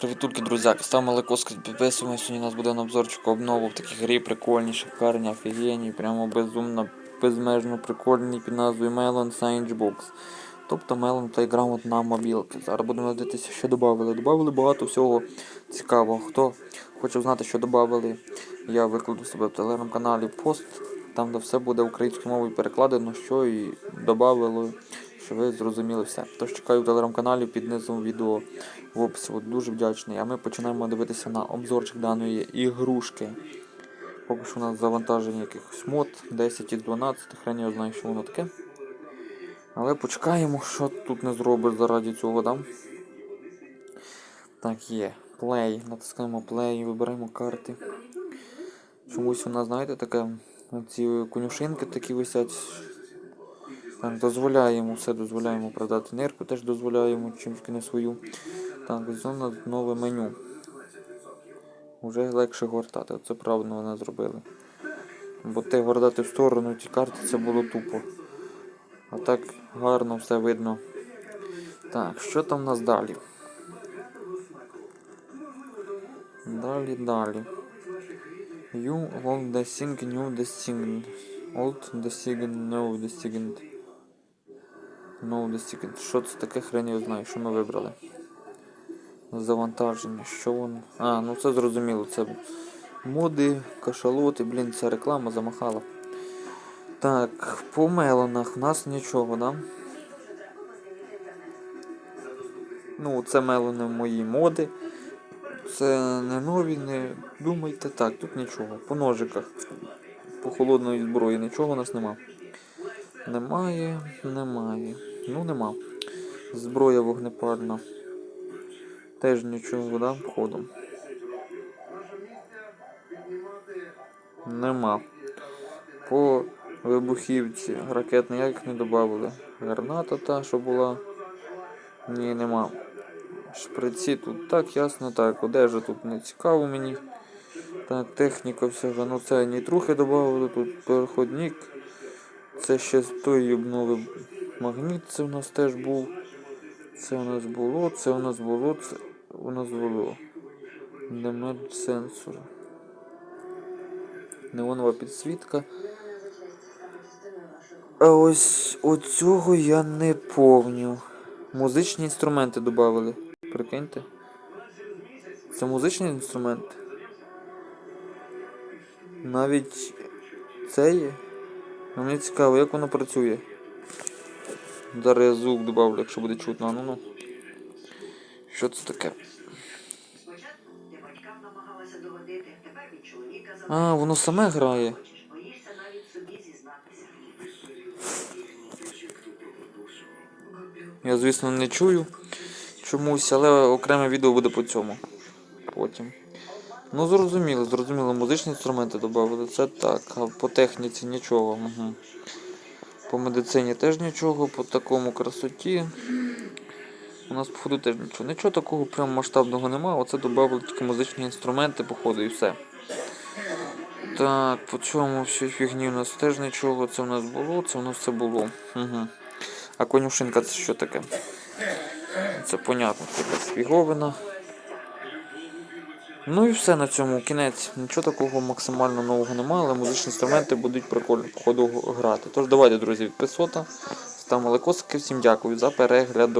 Привітульки, друзяки, ставимо лайкоски, підписуємо. Сьогодні у нас буде на обзорчик обнову в такій грі прикольні, шикарні, офігенні, прямо безумно, безмежно прикольні під назвою Melon Sandbox. Тобто Melon Playground на мобілки. Зараз будемо дивитися, що додали. Додали багато всього цікавого. Хто хоче знати, що додали, я викладу себе в телеграм-каналі пост, там де все буде українською мовою перекладено, що і додали, що ви зрозуміли все. Тож чекаю в телеграм-каналі під низом відео в описі. От дуже вдячний. А ми починаємо дивитися на обзорчик даної ігрушки. Поки що у нас завантаження якихось мод 10 із 12, хрен я знаю, що воно таке. Але почекаємо, що тут не зробиш заради цього, да? Так, є. Play. Натискаємо play, вибираємо карти. Чомусь у нас, знаєте, таке. Ці конюшинки такі висять. Так, дозволяємо, все дозволяємо продати нерку, теж дозволяємо, чимки не свою. Так, зона нове меню. Уже легше гортати, це правильно вони зробили. Бо те гортати в сторону ті карти це було тупо. А так гарно все видно. Так, що там у нас далі? Далі, далі. You old the sing, new the sing. Old the sing, no the sing. No sing. Що це таке хрень я знаю, що ми вибрали? Завантаження, що воно? А, ну це зрозуміло, це моди, кашалоти, блін, ця реклама замахала. Так, по мелонах в нас нічого, да? Ну, це мелони мої моди. Це не нові, не думайте. Так, тут нічого. По ножиках. По холодної зброї нічого у нас нема. Немає, немає. Ну нема. Зброя вогнепальна. Теж нічого, да, входом. Нема. По вибухівці ракет ніяких не додали. Граната та, що була. Ні, нема. Шприці тут так, ясно, так. Одежа тут не цікаво мені. Так, техніка ж. Ну це нітрухи додали, тут переходник. Це ще з тої обнови магніт, це в нас теж був. Це у нас було, це у нас було, це у нас було. Демед сенсор. Неонова підсвітка. А ось оцього я не помню. Музичні інструменти додали. Прикиньте. Це музичний інструмент. Навіть це є. Ну, мені цікаво, як воно працює. Зараз звук добавлю, якщо буде чутно. Ну ну. Що це таке? А, воно саме грає. Я, звісно, не чую чомусь, але окреме відео буде по цьому. Потім. Ну, зрозуміло, зрозуміло, музичні інструменти додали, це так. А по техніці нічого. Угу. По медицині теж нічого, по такому красоті. У нас, походу, теж нічого. Нічого такого прям масштабного немає. Оце додали тільки музичні інструменти, походу, і все. Так, по цьому всій фігні у нас теж нічого. Це у нас було, це у нас все було. Угу. А конюшинка це що таке? Це понятно, це якась фіговина. Ну і все на цьому кінець. Нічого такого максимально нового немає, але музичні інструменти будуть прикольно по ходу грати. Тож давайте, друзі, підписота, ставимо лайкосики. Всім дякую за перегляд.